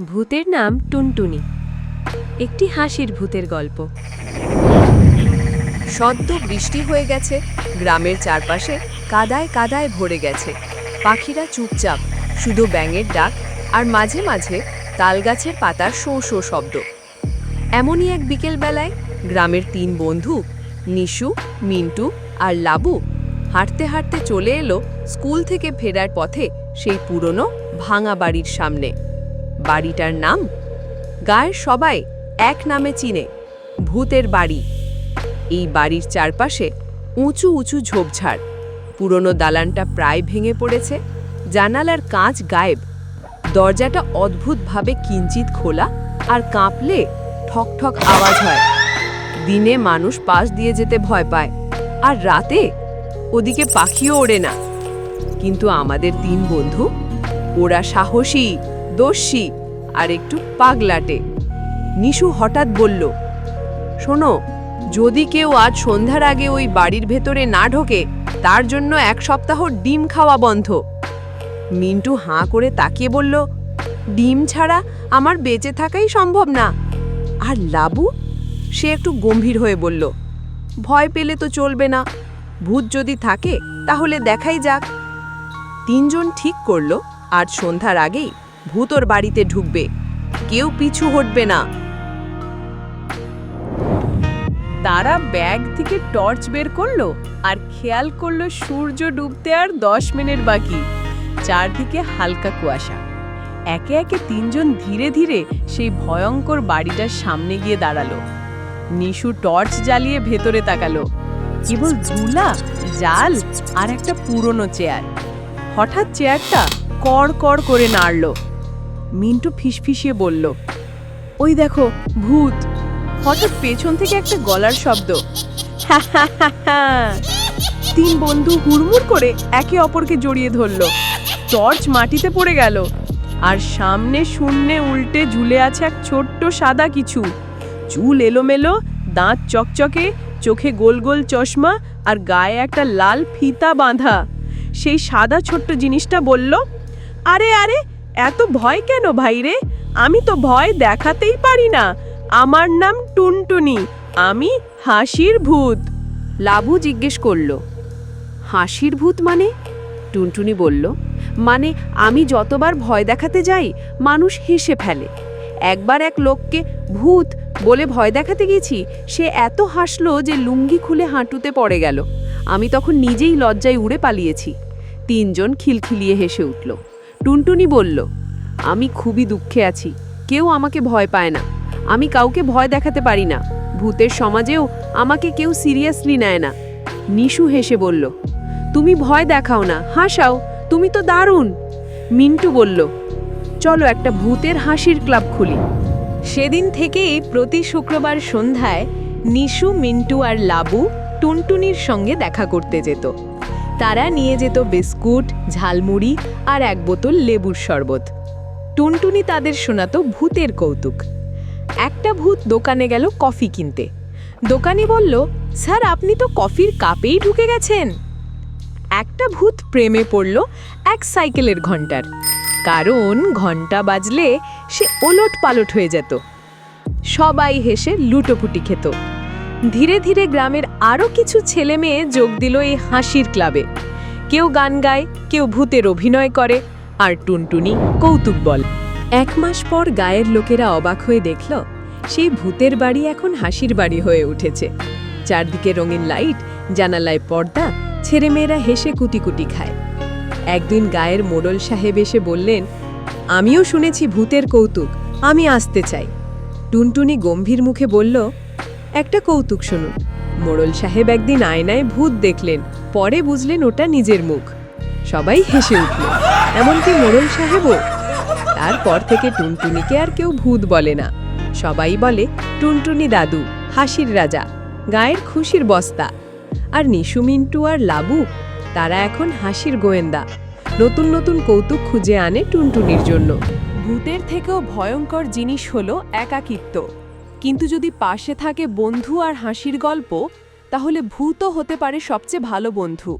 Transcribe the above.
ভূতের নাম টুনটুনি। একটি হাসির ভূতের গল্প। সদ্য বৃষ্টি হয়ে গেছে, গ্রামের চারপাশে কাদায় কাদায় ভরে গেছে। পাখিরা চুপচাপ, শুধু ব্যাঙের ডাক আর মাঝে মাঝে তালগাছের পাতার শো শো শব্দ। এমনই এক বিকেল বেলায় গ্রামের তিন বন্ধু, নিশু, মিন্টু আর লাবু হাঁটতে হাঁটতে চলে এলো স্কুল থেকে ফেরার পথে সেই পুরনো ভাঙা বাড়ির সামনে। বাড়িটার নাম? গায়ের সবাই এক নামে চিনে, ভূতের বাড়ি। এই বাড়ির চারপাশে উঁচু উঁচু ঝোপঝাড়। পুরনো দালানটা প্রায় ভেঙে পড়েছে, জানালার কাঁচ গায়েব। দরজাটা অদ্ভুতভাবে কিঞ্চিত খোলা আর কাঁপলে ঠক ঠক আওয়াজ হয়। দিনে মানুষ পাশ দিয়ে যেতে ভয় পায় আর রাতে ওদিকে পাখিও ওড়ে না। কিন্তু আমাদের তিন বন্ধু, ওরা সাহসী। দস্যি আর একটু পাগলাটে। নিশু হঠাৎ বলল, শোনো, যদি কেউ আজ সন্ধ্যার আগে ওই বাড়ির ভেতরে না ঢোকে, তার জন্য এক সপ্তাহ ডিম খাওয়া বন্ধ। মিন্টু হাঁ করে তাকিয়ে বলল, ডিম ছাড়া আমার বেঁচে থাকাই সম্ভব না। আর লাবু? সে একটু গম্ভীর হয়ে বলল, ভয় পেলে তো চলবে না। ভূত যদি থাকে, তাহলে দেখাই যাক। তিনজন ঠিক করল, আজ সন্ধ্যার আগেই ভূতর বাড়িতে ঢুকবে। কেউ পিছু হটবে না। তারা ব্যাগ থেকে টর্চ বের করল আর খেয়াল করল সূর্য ডুবতে আর দশ মিনিট বাকি। চারদিকে হালকা কুয়াশা। একে একে তিনজন ধীরে ধীরে সেই ভয়ঙ্কর বাড়িটার সামনে গিয়ে দাঁড়াল। নিশু টর্চ জ্বালিয়ে ভেতরে তাকালো। কেবল ধুলা জাল আর একটা পুরনো চেয়ার। হঠাৎ চেয়ারটা কড় কড় করে নাড়ল। মিন্টু ফিসফিসিয়ে বলল, ওই দেখো, ভূত। হঠাৎ পেছন থেকে একটা গলার শব্দ। তিন বন্ধু হুড়মুড় করে একে অপরকে জড়িয়ে ধরলো। টর্চ মাটিতে পড়ে গেল। আর সামনে শূন্যে উল্টে ঝুলে আছে এক ছোট্ট সাদা কিছু। চুল এলোমেলো, দাঁত চকচকে, চোখে গোল গোল চশমা আর গায়ে একটা লাল ফিতা বাঁধা। সেই সাদা ছোট্ট জিনিসটা বলল, আরে আরে এত ভয় কেন ভাই রে? আমি তো ভয় দেখাতেই পারি না। আমার নাম টুনটুনি, আমি হাসির ভূত। লাবু জিজ্ঞেস করল, হাসির ভূত মানে? টুনটুনি বলল মানে আমি যতবার ভয় দেখাতে যাই, মানুষ হেসে ফেলে। একবার এক লোককে ভূত বলে ভয় দেখাতে গেছি, সে এত হাসলো যে লুঙ্গি খুলে হাঁটুতে পড়ে গেল। আমি তখন নিজেই লজ্জায় উড়ে পালিয়েছি। তিনজন খিলখিলিয়ে হেসে উঠল। টুনটুনি বলল, আমি খুবই দুঃখে আছি। কেউ আমাকে ভয় পায় না। আমি কাউকে ভয় দেখাতে পারি না। ভূতের সমাজেও আমাকে কেউ সিরিয়াসলি নেয় না। নিশু হেসে বলল, তুমি ভয় দেখাও না। হাসাও। তুমি তো দারুণ। মিন্টু বলল, চলো একটা ভূতের হাসির ক্লাব খুলি। সেদিন থেকেই প্রতি শুক্রবার সন্ধ্যায় নিশু, মিন্টু আর লাবু টুনটুনির সঙ্গে দেখা করতে যেত। তারা নিয়ে যেত বিস্কুট, ঝালমুড়ি আর এক বোতল লেবুর শরবত। টুনটুনি তাদের শোনাতো ভূতের কৌতুক। একটা ভূত দোকানে গেল কফি কিনতে। দোকানি বলল, স্যার, আপনি তো কফির কাপেই ঢুকে গেছেন। একটা ভূত প্রেমে পড়ল এক সাইকেলের ঘণ্টার কারণ ঘণ্টা বাজলে সে ওলট পালট হয়ে যেত। সবাই হেসে লুটোপুটি খেত। ধীরে ধীরে গ্রামের আরও কিছু ছেলে মেয়ে যোগ দিল এই হাসির ক্লাবে। কেউ গান গায়, কেউ ভূতের অভিনয় করে, আর টুনটুনি কৌতুক বল। এক মাস পর গায়ের লোকেরা অবাক হয়ে দেখল, সেই ভূতের বাড়ি এখন হাসির বাড়ি হয়ে উঠেছে। চারদিকে রঙিন লাইট, জানালায় পর্দা ছেলেমেয়েরা হেসে কুটি কুটি খায়। একদিন গায়ের মোড়ল সাহেব এসে বললেন, আমিও শুনেছি ভূতের কৌতুক, আমি আসতে চাই। টুনটুনি গম্ভীর মুখে বলল একটা কৌতুক শুনুন। মোড়ল সাহেব একদিন আয়নায় ভূত দেখলেন, পরে বুঝলেন ওটা নিজের মুখ। সবাই হেসে উঠল, এমনকি মোড়ল সাহেবও। তারপর থেকে টুনটুনিকে আর কেউ ভূত বলে না। সবাই বলে, টুনটুনি দাদু, হাসির রাজা, গায়ের খুশির বস্তা। আর নিশু, মিন্টু আর লাবু, তারা এখন হাসির গোয়েন্দা। নতুন নতুন কৌতুক খুঁজে আনে টুনটুনির জন্য। ভূতের থেকেও ভয়ঙ্কর জিনিস হলো একাকিত্ব। কিন্তু যদি পাশে থাকে বন্ধু আর হাসির গল্প, তাহলে ভূত হতে পারে সবচেয়ে ভালো বন্ধু।